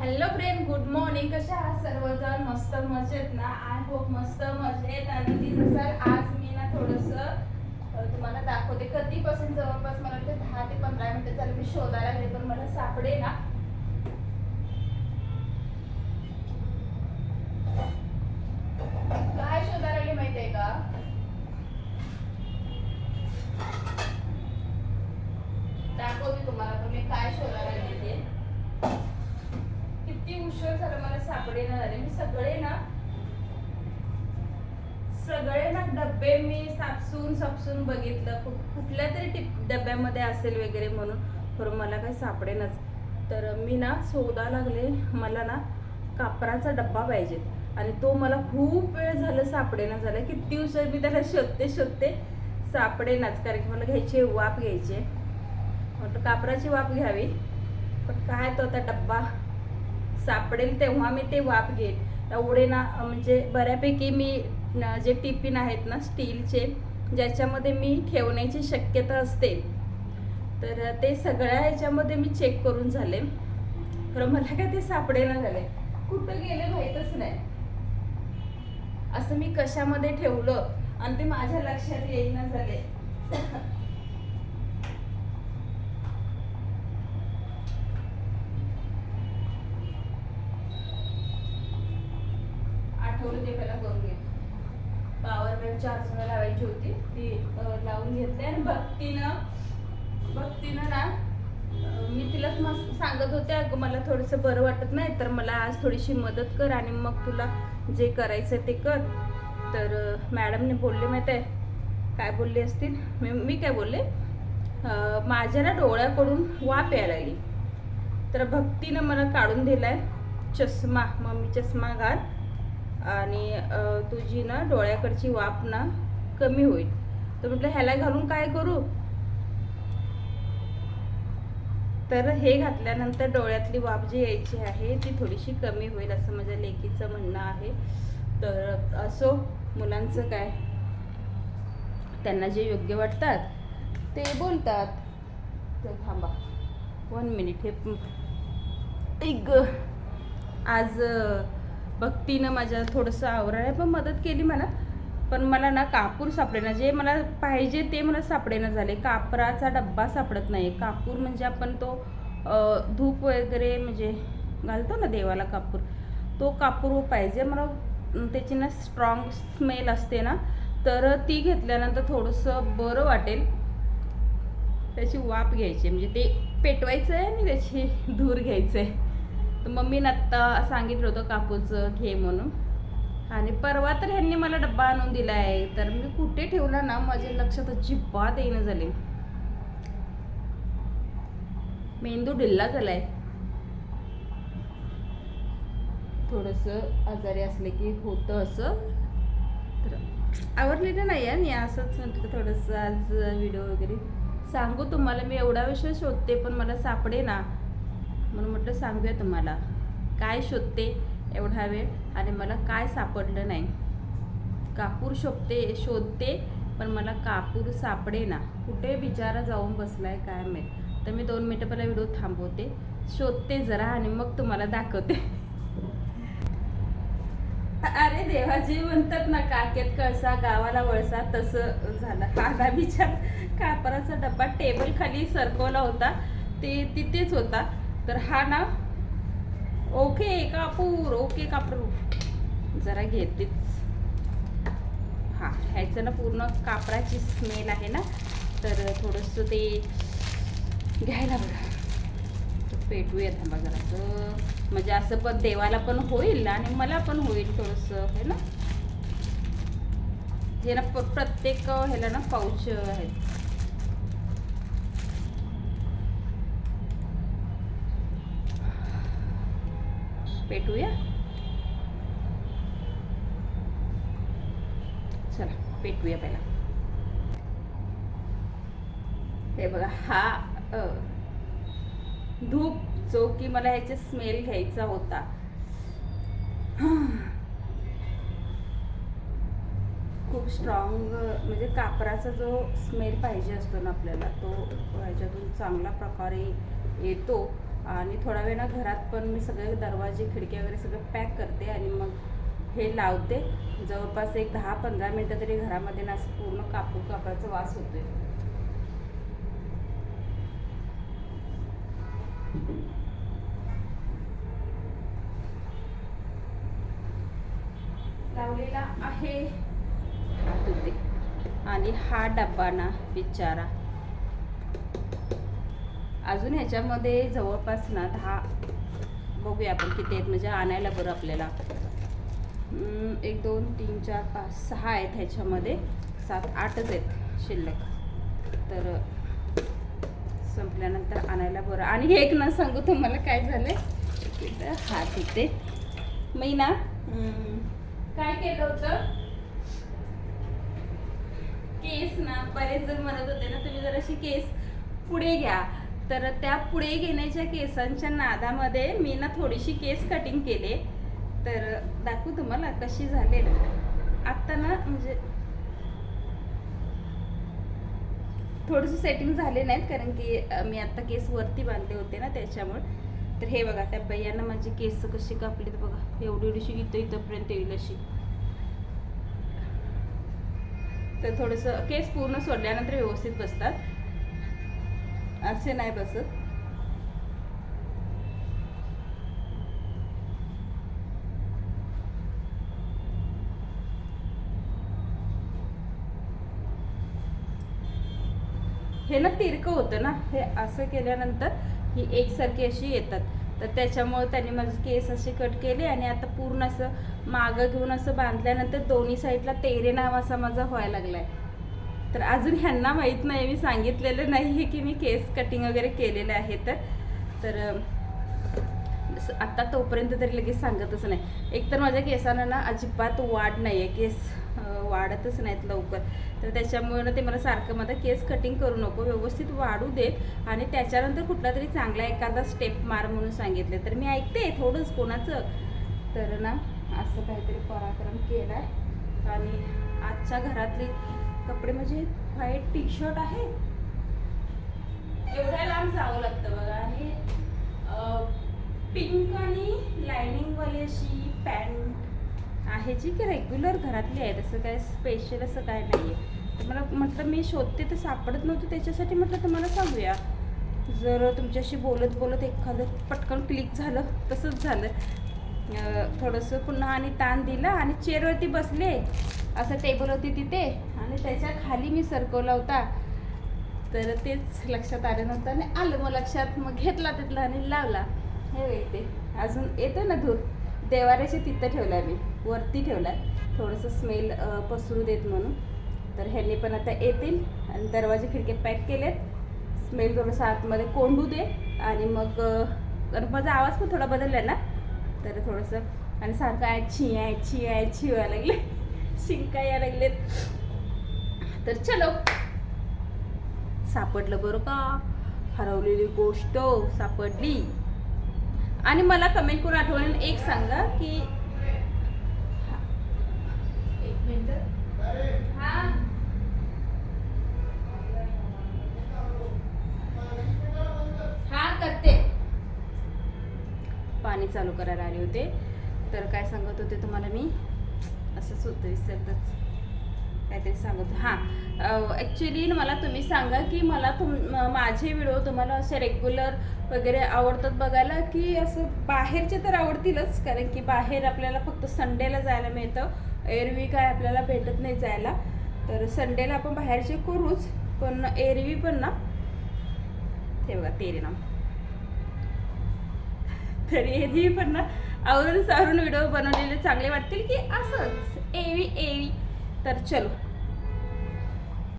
Hello friend good morning कशा आहात सर्वजण? मस्त मजेत ना? आय होप मस्त मजेत. आणि सर आज मी ना थोडस तुम्हाला दाखवते. कधीपासून जवळपास मला वाटतं दहा ते पंधरा मिनिटं झालं मी शोधायला गेले पण मला सापडे ना सापडे ना झाले मी सगळे ना सगळे ना डब्बे मी सापसून सापसून बघितलं. कुठल्या तरी टिप डब्यामध्ये असेल वगैरे म्हणून. खरं मला काही सापडेनच तर मी ना शोधा लागले. मला ना कापराचा डब्बा पाहिजे. आणि तो मला खूप वेळ झालं सापडेना झालं. किती उशीर मी त्याला शोधते शोधते सापडेनाच कारण की मला घ्यायची वाफ घ्यायची. म्हटलं कापराची वाफ घ्यावी. पण काय तो आता डब्बा? सापडेल तेव्हा मी ते वाफ घेईन. एवढे ना म्हणजे बऱ्यापैकी मी जे टिफिन आहेत ना स्टीलचे ज्याच्यामध्ये मी ठेवण्याची शक्यता असते. तर ते सगळ्या ह्याच्यामध्ये मी चेक करून झाले. खरं मला काय ते सापडेना झाले. कुठं गेले माहीतच नाही. असं मी कशामध्ये ठेवलं? आणि ते माझ्या लक्षात येईना झाले आठवलं ते पहिला करून घे पॉवर बँक लावायची होती. ती लावून घेतली आणि भक्तीनं भक्तीनं ना मी तिला मस्त सांगत होते अगं मला थोडंसं बरं वाटत नाही तर मला आज थोडीशी मदत कर आणि मग तुला जे करायचं ते कर. तर मॅडमने बोलले माहिती आहे काय बोलले असतील? मी मी काय बोलले माझ्या ना डोळ्याकडून वाफ यायला लागली. तर भक्तीनं मला काढून दिला आहे चष्मा मम्मी चष्मा घाल. आणि तुझी ना डोळ्याकडची वाफ ना कमी होईल. तर म्हटलं ह्याला घालून काय करू? तर हे घातल्यानंतर डोळ्यातली वाफ जी यायची आहे ती थोडीशी कमी होईल असं माझ्या लेकीचं म्हणणं आहे. तर असो मुलांचं काय? त्यांना जे योग्य वाटतात ते बोलतात. तर थांबा. वन मिनिट हे एक आज भक्तीनं माझ्या थोडंसं आवरायला पण मदत केली मला. पण मला ना कापूर सापडेना. जे मला पाहिजे ते मला सापडेना झाले. कापराचा डब्बा सापडत नाही कापूर म्हणजे आपण तो धूप वगैरे म्हणजे घालतो ना देवाला कापूर. तो कापूर पाहिजे. मला त्याची ना स्ट्रॉंग स्मेल असते ना. तर ती घेतल्यानंतर थोडंसं बरं वाटेल. त्याची वाफ घ्यायची. म्हणजे ते पेटवायचं आहे आणि त्याची धूर घ्यायचं आहे तर मम्मीनं आत्ता सांगितलं होतं कापूस घे म्हणून. आणि परवा तर ह्यांनी मला डब्बा आणून दिला आहे. तर मी कुठे ठेवला ना माझ्या लक्षात अजिबात येणं झाले. मेंदू ढिल्ला झालाय. थोडस आजारी असले की होतं असं. तर आवडलेलं नाही आहे मी असंच म्हटलं थोडंसं आज व्हिडिओ वगैरे. सांगू तुम्हाला मी एवढा विषय शोधते पण मला सापडे ना म्हणून म्हटलं सांगूया तुम्हाला. काय शोधते एवढा वेळ आणि मला काय सापडलं नाही. कापूर शोधते शोधते पण मला कापूर सापडे ना कुठे बिचारा जाऊन बसलाय काय माहीत. तर मी दोन मिनटं पहिला व्हिडिओ थांबवते. शोधते जरा आणि मग तुम्हाला दाखवते. अरे देवा जे म्हणतात ना काकेत कळसा गावाला वळसा तसं झालं. हा बिचार कापराचा डब्बा टेबल खाली सरकवला होता. ते तिथेच होता. तर हा ना ओके कापूर ओके कापूर. जरा घेतेच. हा ह्याचं ना पूर्ण कापराची स्मेल आहे ना तर थोडंसं ते घ्यायला बघा. तर पेटूया थांबा जरासं. म्हणजे असं पण देवाला पण होईल आणि मला पण होईल थोडंसं हे ना? हे ना प्रत्येक ह्याला ना पाऊच आहेत. पेटूया. चला पेटूया पहिला. हे बघा हा धूप जो की मला ह्याचे स्मेल घ्यायचा होता. खूप स्ट्रॉंग म्हणजे कापराचा जो स्मेल पाहिजे असतो ना आपल्याला तो ह्याच्यातून चांगला प्रकारे येतो. आणि थोडा वेळ ना घरात पण मी सगळे दरवाजे खिडक्या वगैरे सगळं पॅक करते आणि मग हे लावते. जवळपास एक दहा पंधरा मिनटं तरी घरामध्ये ना असं पूर्ण कापूर कापडाचा वास होतोय. लावलेला आहे. आणि हा डब्बा ना बिचारा. अजून ह्याच्यामध्ये जवळपास ना दहा बघूया आपण किती आहेत म्हणजे आणायला बरं आपल्याला. एक दोन तीन चार पाच सहा आहेत ह्याच्यामध्ये. सात आठच आहेत शिल्लक. तर संपल्यानंतर आणायला बरं. आणि हे एक ना सांगू तुम्हाला काय झालंय? इथं हात इथे. मी ना काय केलं होतं? केस ना बरेच जण म्हणत होते ना तुम्ही जर अशी केस पुढे घ्या. तर त्या पुढे घेण्याच्या केसांच्या नादामध्ये मी ना थोडीशी केस कटिंग केले. तर दाखवू तुम्हाला कशी झाले आत्ता ना म्हणजे थोडंसं सेटिंग झाले नाहीत कारण की मी आत्ता केस वरती बांधले होते ना त्याच्यामुळे. तर हे बघा त्या बाईयांना माझी केस कशी कापलीत बघा. एवढी एवढीशी इथं इथंपर्यंत येईल अशी. तर थोडंसं केस पूर्ण सोडल्यानंतर व्यवस्थित बसतात. असे नाही बसत. हे ना तिरकं होतं ना. हे असं केल्यानंतर ही एकसारखी अशी येतात. तर त्याच्यामुळे त्यांनी माझे केस असे कट केले आणि आता पूर्ण असं मागं घेऊन असं बांधल्यानंतर दोन्ही साईडला तेरे नाव असा माझा व्हायला लागलाय. तर अजून ह्यांना माहीत नाही मी सांगितलेलं नाही आहे की मी केस कटिंग वगैरे केलेलं आहे तर. तर आत्ता तोपर्यंत तरी लगेच सांगतच नाही. एकतर माझ्या केसांना ना अजिबात वाढ नाही आहे केस वाढतच नाहीत लवकर. तर त्याच्यामुळे ना ते मला सारखं माझं केस कटिंग करू नको व्यवस्थित वाढू देत आणि त्याच्यानंतर कुठला तरी चांगला एखादा स्टेप मार म्हणून सांगितले. तर मी ऐकते थोडंच कोणाचं. तर ना असं काहीतरी पराक्रम केला आहे आणि आजच्या घरातली कपडे म्हणजे व्हाईट टी शर्ट आहे. एवढ्या लांब जावं लागतं बघा. हे पिंक आणि लायनिंग वाली अशी पॅन्ट आहे जी की रेग्युलर घरातली आहे. तसं काय स्पेशल असं काय नाही आहे तर मला म्हटलं मी शोधते तर सापडत नव्हतं. त्याच्यासाठी म्हटलं तुम्हाला सांगूया. जर तुमच्याशी बोलत बोलत एखादं पटकन क्लिक झालं तसंच झालं. थोडंसं पुन्हा आणि ताण दिला आणि चेअरवरती बसले. असं टेबल होती तिथे आणि त्याच्याखाली मी सरकवला होता. तर तेच लक्षात आलं नव्हतं आणि आलं मग लक्षात. मग घेतला तिथला आणि लावला. हे येते अजून येतं ना धूर? देवाऱ्याचे तिथं ठेवला मी. वरती ठेवला. थोडंसं स्मेल पसरू देत म्हणून. तर ह्यांनी पण आता येतील आणि दरवाजे खिडके पॅक केलेत. स्मेल थोडंसं आतमध्ये कोंडू दे आणि मग माझा आवाज पण थोडा बदलला ना? तर थोडंसं आणि सारखं आहे छी आहे छी आहे छी व्हायला लागले. शिंका या लागलेत. तर चलो. सापडलं बरं का? हरवलेली गोष्ट सापडली. आणि मला कमेंट करून आठवण एक सांगा की एक मिनिट. हा. हा करते. पाणी चालू करायला आले होते. तर काय सांगत होते तुम्हाला मी? असंच होतं विसरतच. काहीतरी सांगत हां. ॲक्च्युली मला तुम्ही सांगा की मला तुम माझे व्हिडिओ तुम्हाला असे रेग्युलर वगैरे आवडतात बघायला की असं बाहेरचे तर आवडतीलच कारण की बाहेर आपल्याला फक्त संडेला जायला मिळतं. एरवी काय आपल्याला भेटत नाही जायला. तर संडेला आपण बाहेरचे करूच पण एरवी पण ना. ते बघा तेरे नाम. तर एरवी पण ना आवरून सारून व्हिडिओ बनवलेले चांगले वाटतील की असंच. एवी एवी. तर चलो.